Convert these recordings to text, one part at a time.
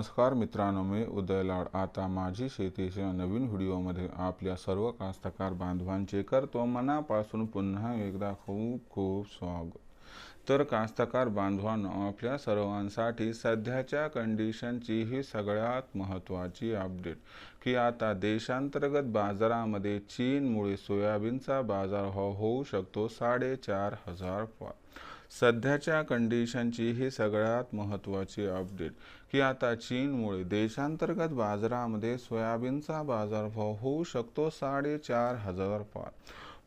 नमस्कार मित्रांनो मी उदय लाड. आता माझी शेतीच्या नवीन व्हिडिओमध्ये आपल्या सर्व कास्तकार बांधवांचे करतो मनापासून पुन्हा एकदा खूप खूप स्वागत. तर कास्तकार बांधवांनो आपल्या सर्वांसाठी सध्याच्या कंडिशनची ही सगळ्यात महत्त्वाची अपडेट की आता देशांतर्गत बाजारामध्ये चीनमुळे सोयाबीनचा बाजार हो होऊ शकतो साडेचार हजार पार सध्याच्या कंडिशनची ही सगळ्यात महत्त्वाची अपडेट की आता चीनमुळे देशांतर्गत बाजारामध्ये सोयाबीनचा बाजारभाव होऊ शकतो साडेचार हजार पार.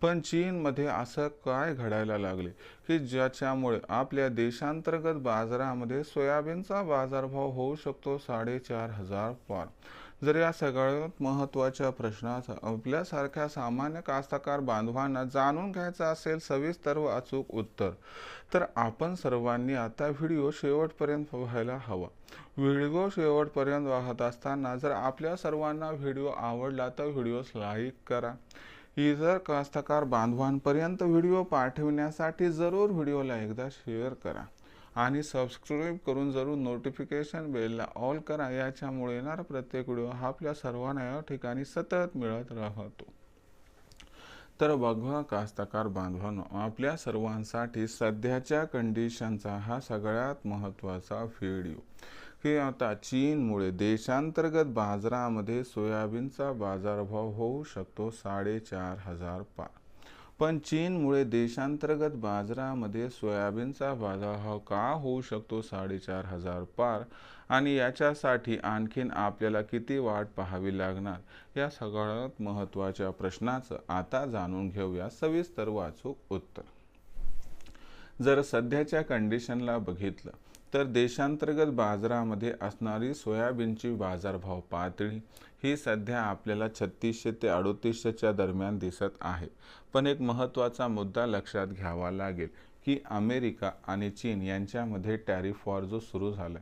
पण चीनमध्ये असं काय घडायला लागले? की ज्याच्यामुळे आपल्या देशांतर्गत बाजारामध्ये सोयाबीनचा बाजारभाव होऊ शकतो साडेचार हजार पार. जर या सगळ्यात महत्त्वाच्या प्रश्नाचा आपल्यासारख्या सामान्य कास्तकार बांधवांना जाणून घ्यायचं असेल सविस्तर व अचूक उत्तर तर आपण सर्वांनी आता व्हिडिओ शेवटपर्यंत पाहायला हवा. व्हिडिओ शेवटपर्यंत वाहत असताना जर आपल्या सर्वांना व्हिडिओ आवडला तर व्हिडिओस लाईक करा. इतर कास्तकार बांधवांपर्यंत व्हिडिओ पाठविण्यासाठी जरूर व्हिडिओला एकदा शेअर करा. आणि सबस्क्राईब करून जरूर नोटिफिकेशन बेलला ऑल करा. याच्यामुळे येणारा प्रत्येक व्हिडिओ हा आपल्या सर्वांना या ठिकाणी सतत मिळत राहतो. तर बघा कास्तकार बांधवांनो आपल्या सर्वांसाठी सध्याच्या कंडिशनचा हा सगळ्यात महत्त्वाचा व्हिडिओ की आता चीनमुळे देशांतर्गत बाजारामध्ये सोयाबीनचा बाजारभाव होऊ शकतो साडेचार हजार पार पण चीनमुळे देशांतर्गत बाजारामध्ये सोयाबीनचा बाजारभाव का होऊ शकतो साडेचार हजार पार? आणि याच्यासाठी आणखीन आपल्याला किती वाट पाहावी लागणार? या सगळ्यात महत्त्वाच्या प्रश्नाचं आता जाणून घेऊया. सविस्तर वाचूक उत्तर. जर सध्याच्या कंडिशनला बघितलं तर देशांतर्गत बाजारामध्ये असणारी सोयाबीनची बाजारभाव पातळी ही सध्या आपल्याला छत्तीसशे ते अडोतीसशेच्या दरम्यान दिसत आहे. पण एक महत्त्वाचा मुद्दा लक्षात घ्यावा लागेल की अमेरिका आणि चीन यांच्यामध्ये टॅरिफ वॉर जो सुरू झाला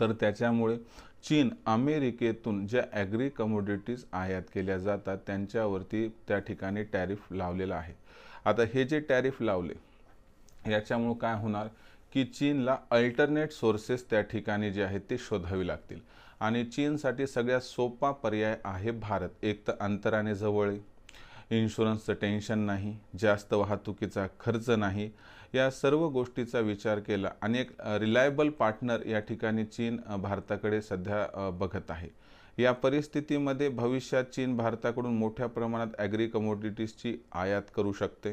तर त्याच्यामुळे चीन अमेरिकेतून ज्या ॲग्री कमोडिटीज आयात केल्या जातात त्यांच्यावरती त्या ठिकाणी टॅरिफ लावलेला आहे. आता हे जे टॅरिफ लावले याच्यामुळं काय होणार? की चीनला अल्टरनेट सोर्सेस त्या ठिकाणी जे आहेत ते शोधावे लागतील. आणि चीनसाठी सगळ्यात सोपा पर्याय आहे भारत. एक तर अंतराने जवळ इन्शुरन्सचं टेन्शन नाही. जास्त वाहतुकीचा खर्च नाही. या सर्व गोष्टीचा विचार केला आणि एक रिलायबल पार्टनर या ठिकाणी चीन भारताकडे सध्या बघत आहे. या परिस्थितीमध्ये भविष्यात चीन भारताकडून मोठ्या प्रमाणात ॲग्री कमोडिटीजची आयात करू शकते.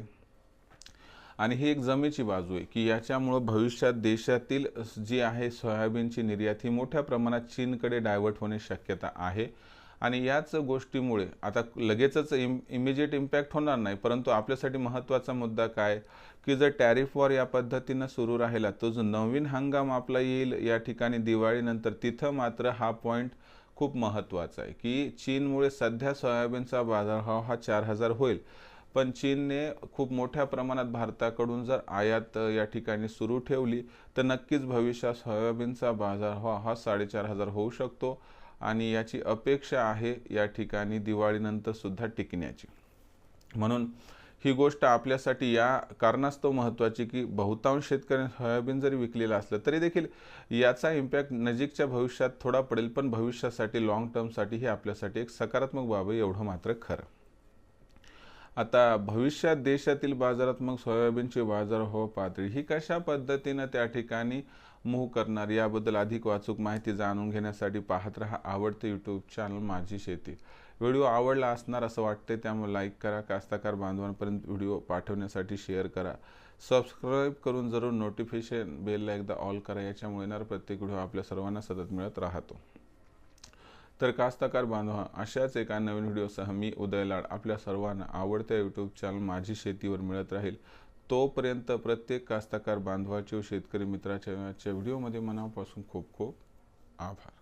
आणि ही एक जमेची बाजू आहे की याच्यामुळं भविष्यात देशातील जी आहे सोयाबीनची निर्यात ही मोठ्या प्रमाणात चीनकडे डायव्हर्ट होण्याची शक्यता आहे. आणि याच गोष्टीमुळे आता लगेचच इम इमिजिएट इम्पॅक्ट होणार नाही परंतु आपल्यासाठी महत्त्वाचा मुद्दा काय की जर टॅरिफ वॉर या पद्धतीनं सुरू राहिला तो जो नवीन हंगाम आपला येईल या ठिकाणी दिवाळीनंतर तिथं मात्र हा पॉईंट खूप महत्त्वाचा आहे की चीनमुळे सध्या सोयाबीनचा बाजारभाव हा चार हजार होईल. पण चीनने खूप मोठ्या प्रमाणात भारताकडून जर आयात या ठिकाणी सुरू ठेवली तर नक्कीच भविष्यात सोयाबीनचा बाजारभाव हा साडेचार हजार होऊ शकतो. आणि याची अपेक्षा आहे या ठिकाणी दिवाळीनंतर सुद्धा टिकण्याची. म्हणून ही गोष्ट आपल्यासाठी या कारणास्तव महत्त्वाची की बहुतांश शेतकऱ्यांनी सोयाबीन जरी विकलेलं असलं तरी देखील याचा इम्पॅक्ट नजीकच्या भविष्यात थोडा पडेल. पण भविष्यासाठी लाँग टर्मसाठी ही आपल्यासाठी एक सकारात्मक बाब आहे एवढं मात्र खरं. आता भविष्यात देशातील बाजारात मग सोयाबीनची बाजारभाव हो पातळी ही कशा पद्धतीनं त्या ठिकाणी मूव्ह करणार याबद्दल अधिक वाचूक माहिती जाणून घेण्यासाठी पाहत राहा आवडते यूट्यूब चॅनल माझी शेती. व्हिडिओ आवडला असणार असं वाटते त्यामुळे लाईक करा कास्ताकार बांधवांपर्यंत व्हिडिओ पाठवण्यासाठी शेअर करा. सबस्क्राईब करून जरूर नोटिफिकेशन बेलला एकदा ऑल करा याच्यामुळे येणार प्रत्येक व्हिडिओ आपल्या सर्वांना सतत मिळत राहतो. तर कास्तकार बांधवा अशाच एका नवीन व्हिडिओसह मी उदय लाड आपल्या सर्वांना आवडत्या यूट्यूब चॅनल माझी शेतीवर मिळत राहील. तोपर्यंत प्रत्येक कास्तकार बांधवाचे व शेतकरी मित्राच्या व्हिडिओमध्ये मनापासून खूप खूप आभार.